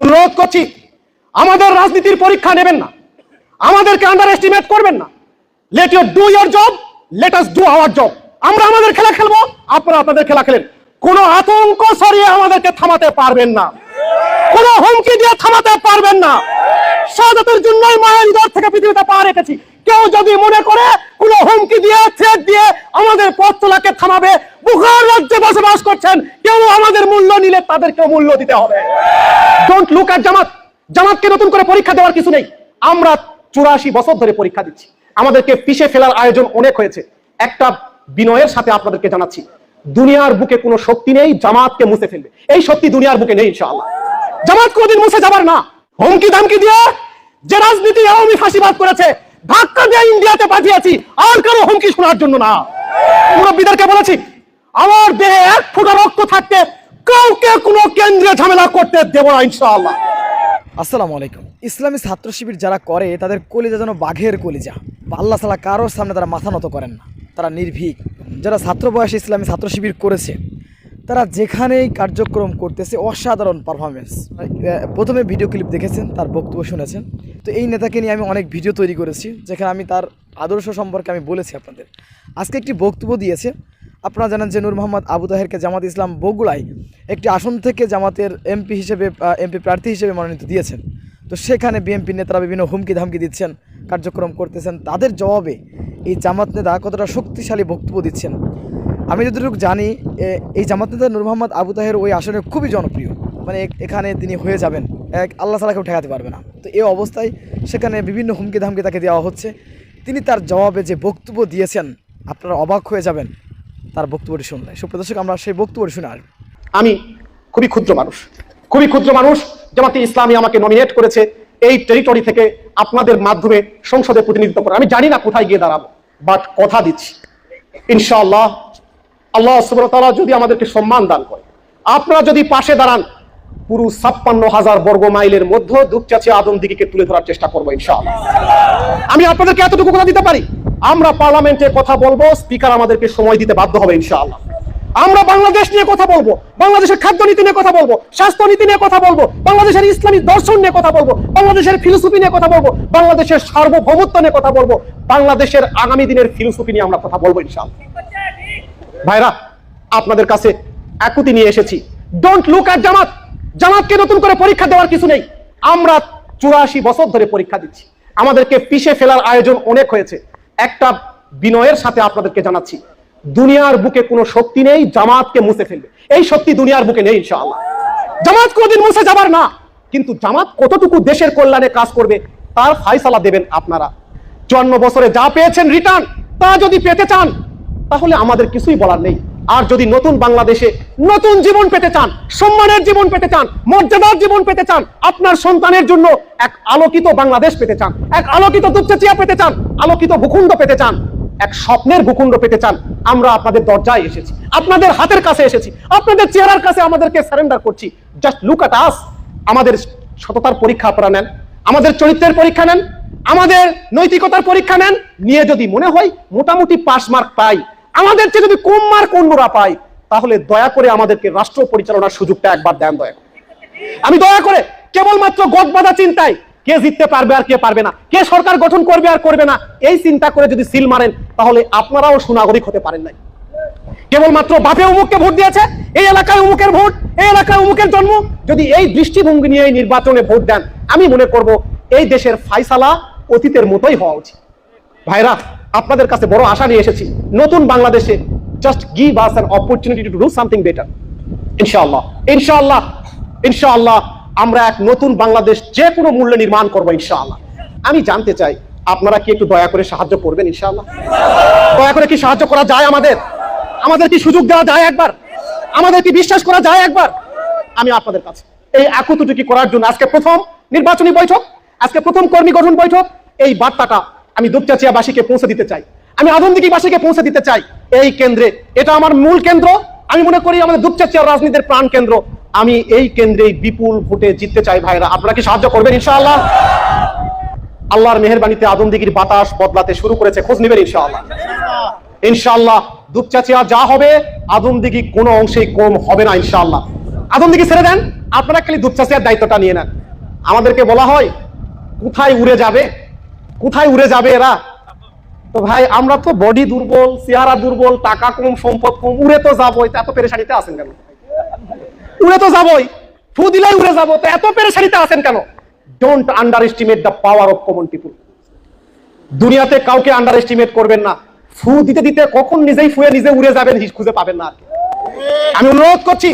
অনুরোধ করছি, আমাদের রাজনীতির পরীক্ষা নেবেন না। আমাদেরকে আন্ডার এস্টিমেট করবেন না। Let your do your job let us do our job আমরা আমাদের খেলা খেলব, আপনারা আপনাদের খেলা খেলেন। কোনো আতঙ্ক সরিয়ে আমাদেরকে থামাতে পারবেন না। কোনো হুমকি দিয়ে থামাতে পারবেন না। শাহাদাতের জন্যই মায়ের থেকে পৃথিবীতে পা রেখেছি। কেউ যদি মনে করে কোনো হুমকি দিয়ে থ্রেট দিয়ে আমাদের পথ চলাকে থামাবে, বুখার বসবাস করছেন, কেউ আমাদের মূল্য নিলে তাদেরকে মূল্য দিতে হবে। Don't look at Jamaat. জামাতকে নতুন করে পরীক্ষা দেওয়ার কিছু নেই। আমরা চুরাশি বছর ধরে পরীক্ষা দিচ্ছি। আমাদেরকে পিষে ফেলার আয়োজন অনেক হয়েছে। একটা বিনয়ের সাথে আপনাদেরকে জানাচ্ছি। দুনিয়ার বুকে কোনো শক্তি নেই, জামাতকে মুছে ফেলবে। এই শক্তি দুনিয়ার বুকে নেই, ইনশাআল্লাহ। জামাত কোনদিন মুছে যাবার না। হুমকি ধামকি দিয়ে যে রাজনীতি আওয়ামী ফাঁসিবাদ করেছে, ধাক্কা দিয়ে ইন্ডিয়াতে পাঠিয়েছি। আর কারও হুমকি শোনার জন্য না। মুরব্বীদেরকে বলেছি আমার দেহে এক ফোঁটা রক্ত থাকতে কাউকে কোনো কেন্দ্রে ঝামেলা করতে দেবো না, ইনশাআল্লাহ। আসসালামু আলাইকুম। ইসলামী ছাত্র শিবির যারা করে, তাদের কলিজা যেন বাঘের কলিজা। আল্লাহ সালা কারোর সামনে তারা মাথা নত করেন না। তারা নির্ভীক। যারা ছাত্র বয়সে ইসলামী ছাত্র শিবির করেছে, তারা যেখানেই কার্যক্রম করতেছে, অসাধারণ পারফরমেন্স প্রথমে ভিডিও ক্লিপ দেখেছেন, তার বক্তব্য শুনেছেন। তো এই নেতাকে নিয়ে আমি অনেক ভিডিও তৈরি করেছি, যেখানে আমি তার আদর্শ সম্পর্কে আমি বলেছি আপনাদের। আজকে একটি বক্তব্য দিয়েছে আপনারা জানেন যে নূর মোহাম্মদ আবু তাহেরকে জামাত ইসলাম বগুড়ায় একটি আসন থেকে জামাতের এমপি হিসেবে এমপি প্রার্থী হিসেবে মনোনীত দিয়েছেন। তো সেখানে বিএনপি নেতারা বিভিন্ন হুমকি ধামকি দিচ্ছেন, কার্যক্রম করতেছেন। তাদের জবাবে এই জামাত নেতা কতটা শক্তিশালী বক্তব্য দিচ্ছেন। আমি যতটুকু জানি এই জামাত নেতা নূর মোহাম্মদ আবু তাহের ওই আসনে খুবই জনপ্রিয়। মানে এখানে তিনি হয়ে যাবেন। এক, আল্লাহ সালা কেউ ঠেকাতে পারবে না। তো এই অবস্থায় সেখানে বিভিন্ন হুমকি ধামকি তাকে দেওয়া হচ্ছে। তিনি তার জবাবে যে বক্তব্য দিয়েছেন, আপনারা অবাক হয়ে যাবেন। তার বক্তব্যটি শুনলে সুপ্রদর্শক আমরা সেই বক্তব্যটি শুনে আসব। আমি খুবই ক্ষুদ্র মানুষ। খুবই ক্ষুদ্র মানুষ, জামাতে ইসলামী আমাকে নমিনেট করেছে এই টেরিটরি থেকে আপনাদের মাধ্যমে সংসদে প্রতিনিধিত্ব করে। আমি জানি না কোথায় গিয়ে দাঁড়াবো বাট কথা দিচ্ছি। ইনশাআল্লাহ, আল্লাহ সুবতালা যদি আমাদেরকে সম্মান দান করে, আপনারা যদি পাশে দাঁড়ান, পুরো ছাপ্পান্ন হাজার বর্গ মাইলের মধ্যে দুপচাচি আদম দিকে তুলে ধরার চেষ্টা করব ইনশাআল্লাহ। আমি আপনাদেরকে এতটুকু কথা দিতে পারি আমরা পার্লামেন্টে কথা বলব, স্পিকার আমাদেরকে সময় দিতে বাধ্য হবে, ইনশাআল্লাহ। আমরা বাংলাদেশ নিয়ে কথা বলব, বাংলাদেশের খাদ্য নীতি নিয়ে কথা বলব স্বাস্থ্য নীতি নিয়ে কথা বলব, বাংলাদেশের ইসলামী দর্শন নিয়ে কথা বলব, বাংলাদেশের ফিলোসফি নিয়ে কথা বলব, বাংলাদেশের সার্বভৌমত্ব নিয়ে কথা বলব, বাংলাদেশের আগামী দিনের ফিলোসফি নিয়ে আমরা কথা বলব, ইনশাআল্লাহ। ভাইরা, আপনাদের কাছে একুতি নিয়ে এসেছি। Don't look at Jamaat. জামাতকে নতুন করে পরীক্ষা দেওয়ার কিছু নেই। আমরা চুরাশি বছর ধরে পরীক্ষা দিচ্ছি। আমাদেরকে পিষে ফেলার আয়োজন অনেক হয়েছে। একটা বিনয়ের সাথে আপনাদেরকে জানাচ্ছি, দুনিয়ার বুকে কোনো শক্তি নেই জামাতকে মুছে ফেলবে। এই শক্তি দুনিয়ার বুকে নেই ইনশাআল্লাহ। জামাত কোনদিন মুছে যাবার না, কিন্তু জামাত কতটুকু দেশের কল্যাণে কাজ করবে তার ফাইসালা দেবেন আপনারা। জন্ম বছরে যা পেয়েছেন রিটার্ন তা যদি পেতে চান, তাহলে আমাদের কিছুই বলার নেই। আর যদি নতুন বাংলাদেশে নতুন জীবন পেতে চান, সম্মানের জীবন পেতে চান, মর্যাদার জীবন পেতে চান, আপনার সন্তানের জন্য এক আলোকিত বাংলাদেশ পেতে চান, এক আলোকিত দুপচাচিয়া পেতে চান, আলোকিত ভূখণ্ড পেতে চান, এক স্বপ্নের ভূখণ্ড পেতে চান, আমরা আপনাদের দরজায় এসেছি, আপনাদের হাতের কাছে এসেছি, আপনাদের চেহারার কাছে আমাদেরকে সারেন্ডার করছি। জাস্ট লুক আট আস আমাদের সততার পরীক্ষা আপনারা নেন, আমাদের চরিত্রের পরীক্ষা নেন, আমাদের নৈতিকতার পরীক্ষা নেন, নিয়ে যদি মনে হয় মোটামুটি পাস মার্ক পাই। আমাদের চেয়ে যদি কম মার্ক অন্যরা পাই তাহলে দয়া করে আমাদেরকে রাষ্ট্র পরিচালনার সুযোগটা একবার দেন দয়া আমি দয়া করে কেবলমাত্র গদ বাঁধা চিন্তায় কে জিততে পারবে আর কে পারবে না, কে সরকার গঠন করবে আর করবে না, এই চিন্তা করে যদি সিল মারেন, তাহলে আপনারাও সুনাগরিক হতে পারেন নাই। কেবলমাত্র বাপে অমুককে ভোট দিয়েছে, এই এলাকায় অমুকের ভোট, এই এলাকায় অমুকের জন্ম, যদি এই দৃষ্টিভঙ্গি নিয়ে এই নির্বাচনে ভোট দেন, আমি মনে করব এই দেশের ফাইসালা অতীতের মতোই হওয়া উচিত। ভাইরা আপনাদের কাছে বড় আশা নিয়ে এসেছি। নতুন বাংলাদেশে just give us an opportunity to do something better ইনশাআল্লাহ। ইনশাআল্লাহ। ইনশাআল্লাহ আমরা এক নতুন বাংলাদেশ যে কোনো মূল্যে নির্মাণ করব ইনশাআল্লাহ। আমি জানতে চাই, আপনারা কি একটু দয়া করে সাহায্য করবেন ইনশাআল্লাহ? দয়া করে কি সাহায্য করা যায় আমাদের? আমাদের কি সুযোগ দেওয়া যায় একবার? আমাদের কি বিশ্বাস করা যায় একবার? আমি আপনাদের কাছে এই একতুটুকি করার জন্য আজকে প্রথম নির্বাচনী বৈঠক, আজকে প্রথম কর্মী গঠন বৈঠক, এই বার্তাটা আমি দুপচাচিয়াবাসীকে পৌঁছে দিতে চাই। আমি আধুনিকবাসীকে পৌঁছে দিতে চাই। এই কেন্দ্রে, এটা আমার মূল কেন্দ্র। আমি মনে করি আমাদের দুপচাচিয়া রাজনীতির প্রাণ কেন্দ্র। আমি এই কেন্দ্রে বিপুল ভোটে জিততে চাই ভাইরা আপনারা কি সাহায্য করবেন, ইনশাআল্লাহ? আল্লাহর মেহেরবানিতে আদমদিগির বাতাস বদলাতে শুরু করেছে। খোঁজ নেবেন, ইনশাআল্লাহ। ইনশাআল্লাহ, দুপচাচিয়া যা হবে, আদমদিগি কোনো অংশেই কম হবে না, ইনশাআল্লাহ। আদমদিগি ছেড়ে দেন। আপনারা খালি দুধচাষিয়ার দায়িত্বটা নিয়ে নেন। আমাদেরকে বলা হয়, কোথায় উড়ে যাবে? কোথায় উড়ে যাবে এরা? তো ভাই, আমরা তো বডি দুর্বল, চেহারা দুর্বল, টাকা কম, সম্পদ কম, উড়ে তো যাবোই। তো এত পেরেশানিতে আছেন কেন? উড়ে তো যাবোই। ফু দিলেই উড়ে যাব। তো এত পেরেশানিতে আছেন কেন? Don't underestimate the power of common people দুনিয়াতে কাউকে আন্ডার এস্টিমেট করবেন না। ফু দিতে দিতে কখন নিজেই ফুয়ে নিজে উড়ে যাবেন খুঁজে পাবেন না আমি অনুরোধ করছি,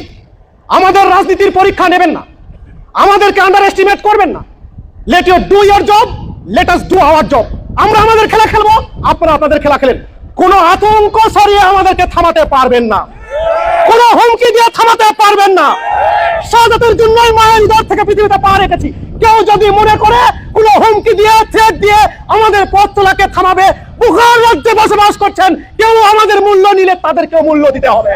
আমাদের রাজনীতির পরীক্ষা নেবেন না। আমাদেরকে আন্ডার এস্টিমেট করবেন না। Let you do your job let us do our job আমরা আমাদের খেলা খেলব, আপনারা আপনাদের খেলা খেলেন। কোনো আতঙ্ক সরিয়ে আমাদেরকে থামাতে পারবেন না। কোনো হুমকি দিয়ে থামাতে পারবেন না। শাহাদাতের জন্যই মায়ের দর থেকে পৃথিবীতে পা রেখেছি। কেউ যদি মনে করে কোনো হুমকি দিয়ে থ্রেট দিয়ে আমাদের পথ চলাকে থামাবে, বুখার রাজ্যে বসবাস করছেন, কেউ আমাদের মূল্য নিলে তাদেরকে মূল্য দিতে হবে।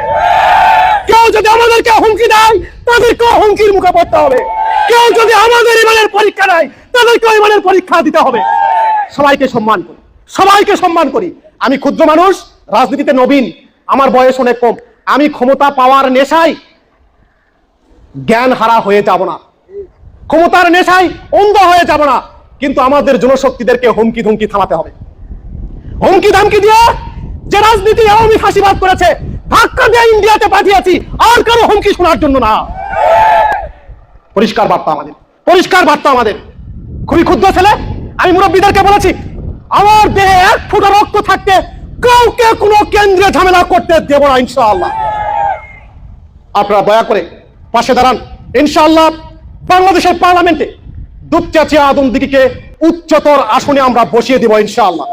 কেউ যদি আমাদেরকে হুমকি দেয় তাদেরকে হুমকির মুখে পড়তে হবে। কেউ যদি আমাদের ইমানের পরীক্ষা দেয় তাদেরকে ইমানের পরীক্ষা দিতে হবে। সবাইকে সম্মান করি। সবাইকে সম্মান করি। আমি ক্ষুদ্র মানুষ, রাজনীতিতে নবীন, আমার বয়স অনেক কম। আমি ক্ষমতা পাওয়ার নেশায় জ্ঞান হারা হয়ে যাব না। ক্ষমতার নেশায় অন্ধ হয়ে যাব না। কিন্তু আমাদের জনশক্তিদেরকে হুমকি ধুমকি থামাতে হবে। হুমকি ধামকি দিয়ে যে রাজনীতি আওয়ামী ফাঁসিবাদ করেছে, ধাক্কা দিয়ে ইন্ডিয়াতে পাঠিয়েছি, আর কারও হুমকি শোনার জন্য না। পরিষ্কার বার্তা আমাদের। পরিষ্কার বার্তা আমাদের। খুবই ক্ষুদ্র ছেলে। আমি মুরব্বীদেরকে বলেছি, আমার দেহে এক ফুটা রক্ত থাকতে কাউকে কোনো কেন্দ্রে ঝামেলা করতে দেব না, ইনশাআল্লাহ। আপনারা দয়া করে পাশে দাঁড়ান। ইনশাআল্লাহ বাংলাদেশের পার্লামেন্টে দুপচাচিয়া আদম দিদিকে উচ্চতর আসনে আমরা বসিয়ে দিব, ইনশাআল্লাহ।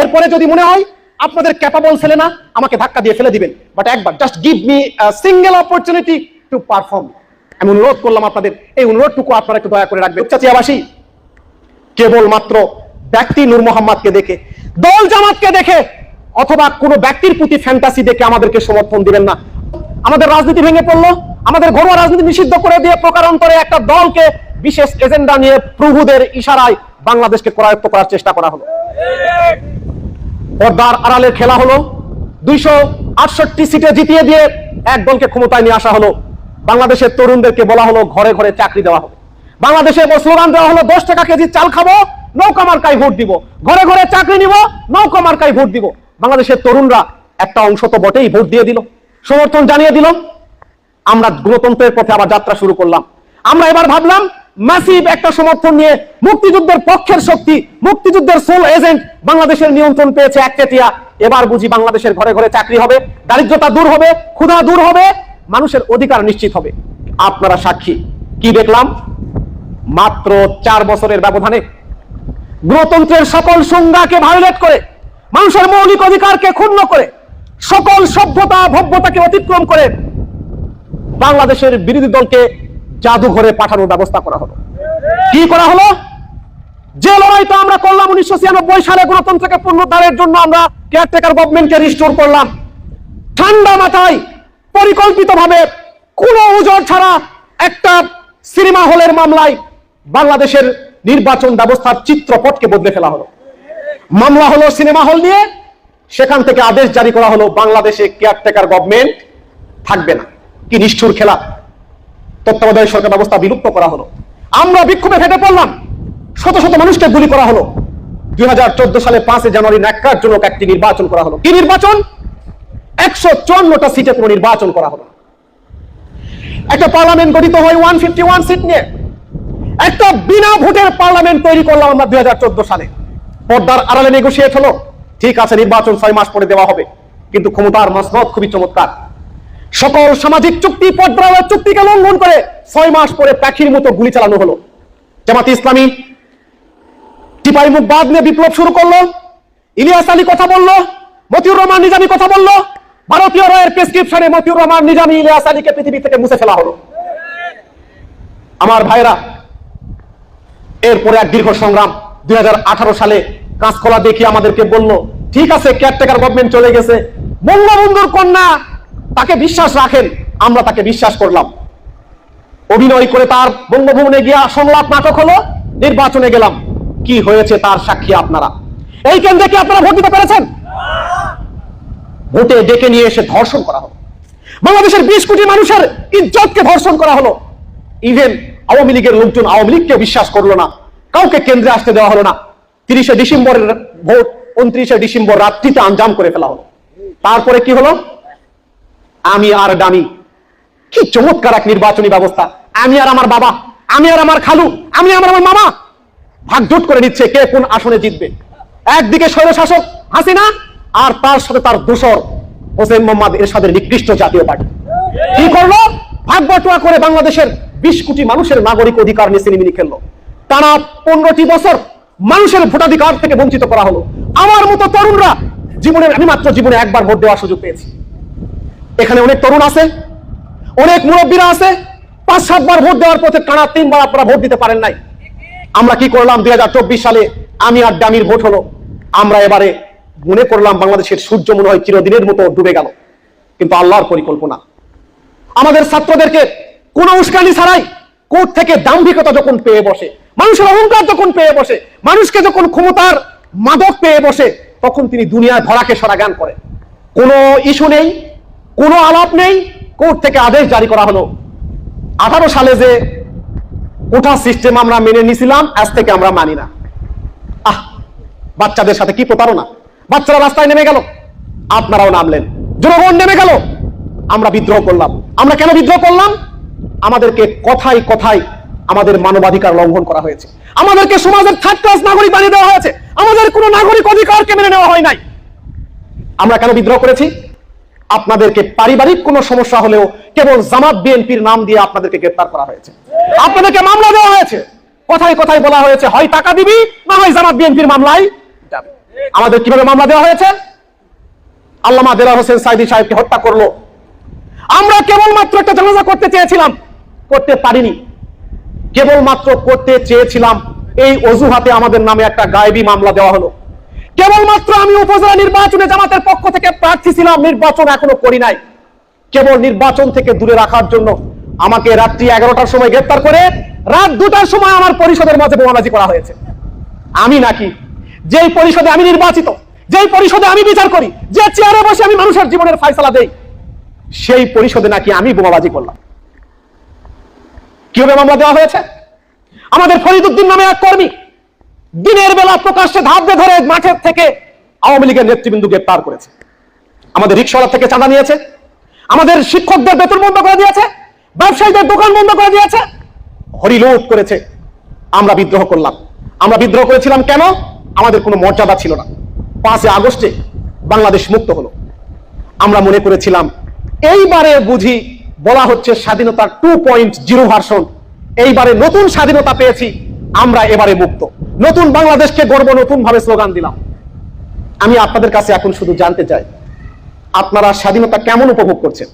এরপরে যদি মনে হয় আপনাদের ক্যাপাবল ছেলে না, আমাকে ধাক্কা দিয়ে ফেলে দিবেন। বাট একবার just give me single opportunity to perform আমি অনুরোধ করলাম আপনাদের, এই অনুরোধটুকু আপনারা একটু দয়া করে রাখবেন। চাচিয়াবাসী কেবলমাত্র ব্যক্তি নূর মোহাম্মদকে দেখে, দল জামাতকে দেখে, অথবা কোনো ব্যক্তির প্রতি ফ্যান্টাসি দেখে আমাদেরকে সমর্থন দিবেন না। আমাদের রাজনীতি ভেঙে পড়ল, আমাদের ঘরোয়া রাজনীতি নিষিদ্ধ করে দিয়ে প্রকারান্তরে একটা দলকে বিশেষ এজেন্ডা নিয়ে প্রভুদের ইশারায় বাংলাদেশকে করায়ত্ত করার চেষ্টা করা হলো। পর্দার আড়ালে খেলা হলো, দুইশো আটষট্টি সিটে জিতিয়ে দিয়ে এক দলকে ক্ষমতায় নিয়ে আসা হলো। বাংলাদেশের তরুণদেরকে বলা হলো, ঘরে ঘরে চাকরি দেওয়া হবে বাংলাদেশে স্লোগান দেওয়া হলো দশ টাকা কেজি চাল খাব, নৌকা মার্কায় ভোট দিব। ঘরে ঘরে চাকরি নিব, নৌকা মার্কায় ভোট দিব। বাংলাদেশের তরুণরা একটা অংশ তো বটেই ভোট দিয়ে দিল। সমর্থন জানিয়ে দিল। আমরা গণতন্ত্রের পথে আবার যাত্রা শুরু করলাম। আমরা এবার ভাবলাম ম্যাসিভ একটা সমর্থন নিয়ে মুক্তিযুদ্ধের পক্ষের শক্তি, মুক্তিযুদ্ধের সোল এজেন্ট বাংলাদেশের নিয়ন্ত্রণ পেয়েছে একচেটিয়া এবার বুঝি বাংলাদেশের ঘরে ঘরে চাকরি হবে, দারিদ্রতা দূর হবে, ক্ষুধা দূর হবে, মানুষের অধিকার নিশ্চিত হবে। আপনারা সাক্ষী, কি দেখলাম? মাত্র চার বছরের ব্যবধানে গণতন্ত্রের সকল সংজ্ঞাকে ভায়োলেট করে, মানুষের মৌলিক অধিকারকে ক্ষুণ্ণ করে, সকল সভ্যতা, ভব্যতাকে অতিক্রম করে বাংলাদেশের বিরোধী দলকে জাদুঘরে পাঠানোর ব্যবস্থা করা হলো। কি করা হলো? যে লড়াইটা আমরা করলাম উনিশশো ছিয়ানব্বই সালে গণতন্ত্রকে পুনরুদ্ধারের জন্য আমরা কেয়ারটেকার গভর্নমেন্টকে রিস্টোর করলাম। ঠান্ডা মাথায় পরিকল্পিতভাবে কোনো ওজোর ছাড়া একটা সিনেমা হলের মামলায় বাংলাদেশের নির্বাচন ব্যবস্থার চিত্রপটকে বদলে ফেলা হলো। মামলা হলো সিনেমা হল নিয়ে, সেখান থেকে আদেশ জারি করা হলো বাংলাদেশে কেয়ারটেকার গভর্নমেন্ট থাকবে না। কি নিষ্ঠুর খেলা। তত্ত্বাবধায়ক সরকার ব্যবস্থা বিলুপ্ত করা হলো। আমরা বিক্ষোভে ফেটে পড়লাম। শত শত মানুষকে গুলি করা হলো। দুই হাজার চোদ্দ সালে পাঁচে জানুয়ারি ন্যাক্কারজনক একটি নির্বাচন করা হলো। কি নির্বাচন? একশো চুয়ান্নটা সিটে কোনো নির্বাচন করা হলো। একটা পার্লামেন্ট গঠিত হয় ওয়ান ফিফটি ওয়ান সিট নিয়ে। একটা বিনা ভোটের পার্লামেন্ট তৈরি করলাম আমরা দুই সালে। পর্দার আড়ালে নেগোসিয়েট হলো। ঠিক আছে, নির্বাচন ছয় মাস পরে দেওয়া হবে। কিন্তু ক্ষমতার মসনদ খুবই চমৎকার। সকল সামাজিক চুক্তি পর্দার চুক্তিকে লঙ্ঘন করে ছয় মাস পরে পাখির মতো গুলি চালানো হলো। জামাত ইসলামী টিপাই মুখ বাদ নিয়ে বিপ্লব শুরু করল। ইলিয়াস আলী কথা বলল। মতিউর রহমান নিজামী কথা বলল। ভারতীয় রয়ের প্রেসক্রিপশনে মতিউর রহমান নিজামী ইলিয়াস আলীকে পৃথিবী থেকে মুছে ফেলা হলো। আমার ভাইরা এরপরে এক দীর্ঘ সংগ্রাম দুই সালে কাঁচকলা দেখি আমাদেরকে বলল, ঠিক আছে কেয়ারটেকার গভর্নমেন্ট চলে গেছে। বঙ্গবন্ধুর কন্যা, তাকে বিশ্বাস রাখেন, আমরা তাকে বিশ্বাস করলাম। অভিনয় করে তার বঙ্গভবনে গিয়া সংলাপ নাটক হলো, নির্বাচনে গেলাম। কি হয়েছে তার সাক্ষী আপনারা? এই কেন্দ্রে কি আপনারা ভোট দিতে পেরেছেন? ভোটে ডেকে নিয়ে এসে ধর্ষণ করা হলো। বাংলাদেশের বিশ কোটি মানুষের ইজ্জতকে ধর্ষণ করা হলো। ইভেন আওয়ামী লীগের লোকজন আওয়ামী লীগকে বিশ্বাস করল না। কাউকে কেন্দ্রে আসতে দেওয়া হলো না। তিরিশে ডিসেম্বরের ভোট, উনত্রিশে ডিসেম্বর রাত্রিতে আঞ্জাম করে ফেলা হলো। তারপরে কি হলো? আমি আর ডামি কি চমৎকার এক নির্বাচনী ব্যবস্থা। আমি আর আমার বাবা, আমি আর আমার খালু, আমি আর আমার মামা। ভাগজোট করে নিচ্ছে কে কোন আসনে জিতবে। একদিকে স্বৈরশাসক হাসিনা আর তার সাথে তার দোসর হোসেন মোহাম্মদ এরশাদের নিকৃষ্ট জাতীয় পার্টি। কি করল? ভাগ বটোয়া করে বাংলাদেশের বিশ কোটি মানুষের নাগরিক অধিকার নিয়ে সিনেমিনি খেললো। টানা পনেরোটি বছর মানুষের ভোটাধিকার থেকে বঞ্চিত করা হলো। আমার মতো তরুণরা জীবনের, আমি মাত্র জীবনে একবার ভোট দেওয়ার সুযোগ পেয়েছি। এখানে অনেক তরুণ আছে, অনেক মুরব্বীরা আছে, পাঁচ সাতবার ভোট দেওয়ার পথে টানা তিনবার আপনারা ভোট দিতে পারেন নাই। আমরা কি করলাম? দুই হাজার চব্বিশ সালে আমি আর ডামির ভোট হলো। আমরা এবারে মনে করলাম বাংলাদেশের সূর্য মনে হয় চিরদিনের মতো ডুবে গেল। কিন্তু আল্লাহর পরিকল্পনা। আমাদের ছাত্রদেরকে কোনো উস্কানি ছাড়াই কোর্ট থেকে দাম্ভিকতা যখন পেয়ে বসে, মানুষের অহংকার যখন পেয়ে বসে, মানুষকে যখন ক্ষমতার মাদক পেয়ে বসে, তখন তিনি দুনিয়ায় ধরাকে সরা জ্ঞান করেন। কোনো ইস্যু নেই, কোনো আলাপ নেই, কোর্ট থেকে আদেশ জারি করা হলো। আঠারো সালে যে কোঠা সিস্টেম আমরা মেনে নিছিলাম, আজ থেকে আমরা মানি না। আহ, বাচ্চাদের সাথে কি প্রতারণা? বাচ্চারা রাস্তায় নেমে গেল। আপনারাও নামলেন। জনগণ নেমে গেল। আমরা বিদ্রোহ করলাম। আমরা কেন বিদ্রোহ করলাম? আমাদেরকে কথাই কথাই আমাদের মানবাধিকার লঙ্ঘন করা হয়েছে। আমাদেরকে সমাজের থার্ড ক্লাস নাগরিক বানিয়ে দেওয়া হয়েছে। আমাদের কোনো নাগরিক অধিকারকে মেনে নেওয়া হয় নাই। আমরা কেন বিদ্রোহ করেছি? আপনাদেরকে পারিবারিক কোনো সমস্যা হলেও কেবল জামাত বিএনপির নাম দিয়ে আপনাদেরকে গ্রেফতার করা হয়েছে। আপনাদেরকে মামলা দেওয়া হয়েছে। কথায় কথায় বলা হয়েছে, হয় টাকা দিবি, না হয় জামাত বিএনপির মামলায় যাবে। আমাদের কীভাবে মামলা দেওয়া হয়েছে? আল্লামা দেলার হোসেন সাইদি সাহেবকে হত্যা করল। আমরা কেবলমাত্র একটা জানাজা করতে চেয়েছিলাম। করতে পারিনি। কেবলমাত্র করতে চেয়েছিলাম, এই অজুহাতে আমাদের নামে একটা গায়েবী মামলা দেওয়া হলো। কেবলমাত্র আমি উপজেলা নির্বাচনে জামাতের পক্ষ থেকে প্রার্থী ছিলাম, নির্বাচন এখনও করি নাই। কেবল নির্বাচন থেকে দূরে রাখার জন্য আমাকে রাত্রি এগারোটার সময় গ্রেপ্তার করে রাত দুটার সময় আমার পরিষদের মাঝে বোমাবাজি করা হয়েছে। আমি নাকি যেই পরিষদে আমি নির্বাচিত, যেই পরিষদে আমি বিচার করি, যে চেয়ারে বসে আমি মানুষের জীবনের ফাইসলা দেই, সেই পরিষদে নাকি আমি বোমাবাজি করলাম। কীভাবে মামলা দেওয়া হয়েছে? আমাদের ফরিদুদ্দিন নামে এক কর্মী দিনের বেলা প্রকাশ্যে ধাপে ধরে মাঠের থেকে আওয়ামী লীগের নেতৃবৃন্দ গ্রেপ্তার করেছে। আমাদের রিক্সাওয়ালা থেকে চাঁদা নিয়েছে। আমাদের শিক্ষকদের বেতন বন্ধ করে দিয়েছে। ব্যবসায়ীদের দোকান বন্ধ করে দিয়েছে। হরিলোট করেছে। আমরা বিদ্রোহ করলাম। আমরা বিদ্রোহ করেছিলাম কেন? আমাদের কোনো মর্যাদা ছিল না। পাঁচে আগস্টে বাংলাদেশ মুক্ত হলো। আমরা মনে করেছিলাম, এইবারে বুঝি বলা হচ্ছে স্বাধীনতা টু পয়েন্ট জিরো ভার্সন এইবারে নতুন স্বাধীনতা পেয়েছি, আমরা এবারে মুক্ত। নতুন বাংলাদেশকে গর্ব নতুন ভাবে স্লোগান দিলাম। আমি আপনাদের কাছে এখন শুধু জানতে চাই, আপনারা স্বাধীনতা কেমন উপভোগ করছেন?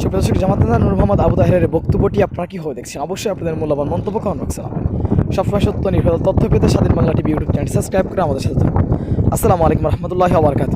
সুপ্রদর্শক জামাত নেতা নূর মোহাম্মদ আবু তাহেরের বক্তব্যটি আপনারা কীভাবে দেখছেন? অবশ্যই আপনাদের মূল্যবান মন্তব্য কমেন্ট জানাবেন। সবসময় সত্য নির্ভর তথ্য পেতে Swadhin Bangla TV YouTube channel subscribe করে আমাদের সাথে থাকুন। আসসালামু আলাইকুম রহমতুল্লাহ আবরকাত